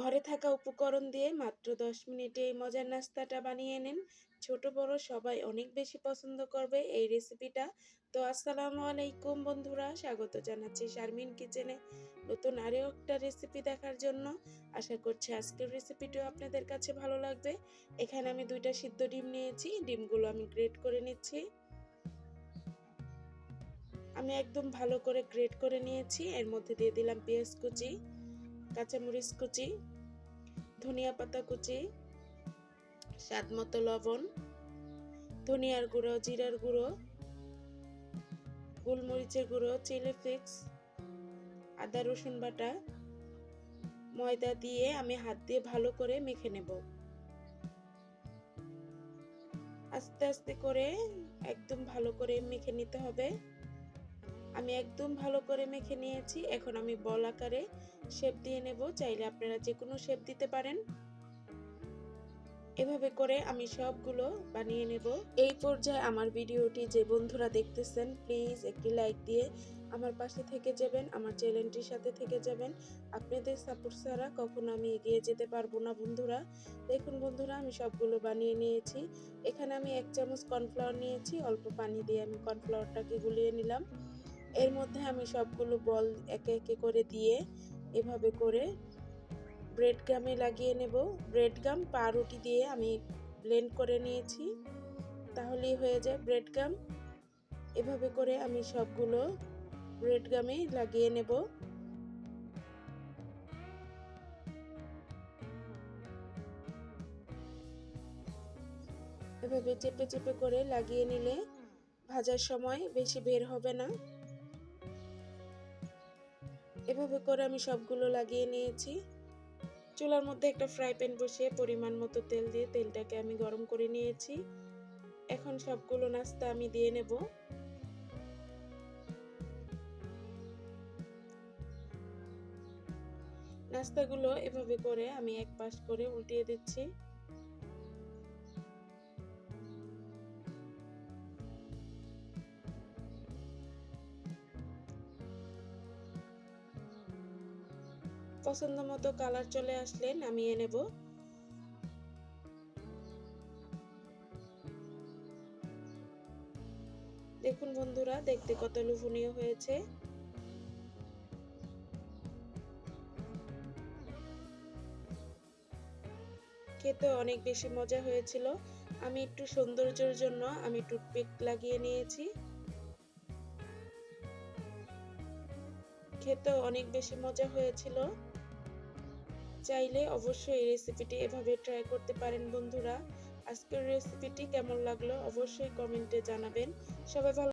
ঘরে থাকা উপকরণ দিয়ে মাত্র দশ মিনিটে এই মজার নাস্তাটা বানিয়ে নিন। ছোট, বড় সবাই অনেক বেশি পছন্দ করবে এই রেসিপিটা। তো আসসালামু আলাইকুম বন্ধুরা, স্বাগত জানাচ্ছি শারমিন কিচেনে। নতুন আরও একটা রেসিপি দেখার জন্য আশা করছি আজকের রেসিপিটাও আপনাদের কাছে ভালো লাগবে। এখানে আমি দুইটা সিদ্ধ ডিম নিয়েছি, ডিমগুলো আমি গ্রেট করে নিচ্ছি। আমি একদম ভালো করে গ্রেট করে নিয়েছি, এর মধ্যে দিয়ে দিলাম পেঁয়াজ কুচি। কাঁচামরিচ কুচি, ধনিয়া পাতা কুচি, স্বাদ মতো লবণ, ধনিয়ার গুঁড়ো, জিরার গুঁড়ো, গোলমরিচের গুঁড়ো, চিলি ফ্লেক্স, আদা, রসুন বাটা, ময়দা দিয়ে আমি হাত দিয়ে ভালো করে মেখে নেব। আস্তে আস্তে করে একদম ভালো করে মেখে নিতে হবে। আমি একদম ভালো করে মেখে নিয়েছি। এখন আমি বল আকারে শেপ দিয়ে নেব। চাইলে আপনারা যে কোনো শেপ দিতে পারেন। এভাবে করে আমি সবগুলো বানিয়ে নেব। এই পর্যায়ে আমার ভিডিওটি যে বন্ধুরা দেখতেছেন প্লিজ একটি লাইক দিয়ে আমার পাশে থেকে যাবেন, আমার চ্যানেলটির সাথে থেকে যাবেন। আপনাদের সাপোর্ট ছাড়া কখনো আমি এগিয়ে যেতে পারব না বন্ধুরা। দেখুন বন্ধুরা, আমি সবগুলো বানিয়ে নিয়েছি। এখানে আমি এক চামচ কর্নফ্লাওয়ার নিয়েছি। অল্প পানি দিয়ে আমি কর্নফ্লাওয়ারটাকে গুলিয়ে নিলাম। এর মধ্যে আমি সবগুলো বল একে একে করে দিয়ে এভাবে করে ব্রেড গামে লাগিয়ে নেব। ব্রেড গাম পাউরুটি দিয়ে আমি ব্লেন্ড করে নিয়েছি। তাহলেই হয়ে যায় ব্রেড গাম এভাবে করে আমি সবগুলো ব্রেড গামে লাগিয়ে নেব। এভাবে চেপে চেপে করে লাগিয়ে নিলে ভাজার সময় বেশি বের হবে না। এভাবে করে আমি সবগুলো লাগিয়ে নিয়েছি। চুলার মধ্যে একটা ফ্রাই প্যান বসিয়ে পরিমাণ মতো তেল দিয়ে তেলটাকে আমি গরম করে নিয়েছি। এখন সবগুলো নাস্তা আমি দিয়ে নেব। নাস্তাগুলো এভাবে করে আমি এক পাশ করে উল্টিয়ে দিচ্ছি। পছন্দ মতো কালার চলে আসলে নামিয়ে নেব। দেখুন বন্ধুরা, দেখতে কত লোভনীয় হয়েছে। খেতে অনেক বেশি মজা হয়েছিল। আমি একটু সৌন্দর্যের জন্য আমি টুথপিক লাগিয়ে নিয়েছি। খেতে অনেক বেশি মজা হয়েছিল। চাইলে অবশ্যই এই রেসিপিটি এভাবে ট্রাই করতে পারেন বন্ধুরা। আজকের রেসিপিটি কেমন লাগল অবশ্যই কমেন্টে জানাবেন। সবাই ভালো